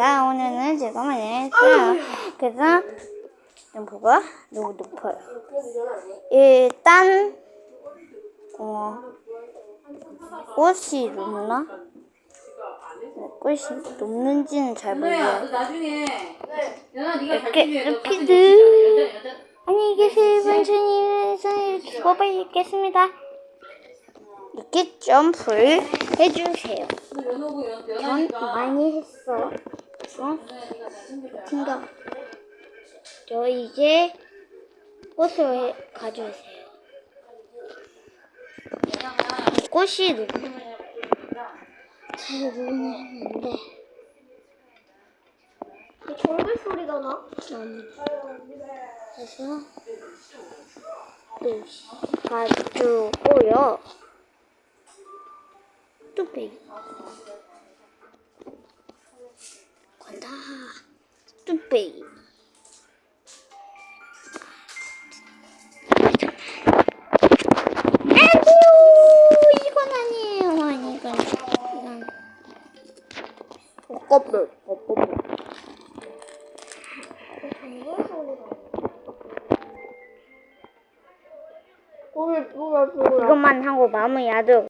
자, 오늘은 제가 만들었어요. 그래서 점프가 너무 높아요. 일단 어, 꽃이 높나? 네, 꽃이 높는지는 잘 모르겠어요. 나중에 연아 네가 잘 이렇게, 이렇게 늘- 안녕히 계세요, 번천이에서 이렇게 고백했겠습니다. 이렇게 점프를 해주세요. 전. 많이 했어. 어? 챙겨줘야. 튕겨. 저 이제 꽃을 해- 가져오세요. 꽃이 되니까. 잘 모르는데 절글 소리가 나? 음, 그래서 또 가져오고요. 뚝배기 간다. 뚝배기 아이고 이건 아니에요. 아니 이건 이건 껍질 껍질. 절글 소 리가 나. 꿀, 꿀, 꿀. 이것만 하고 마무리하도록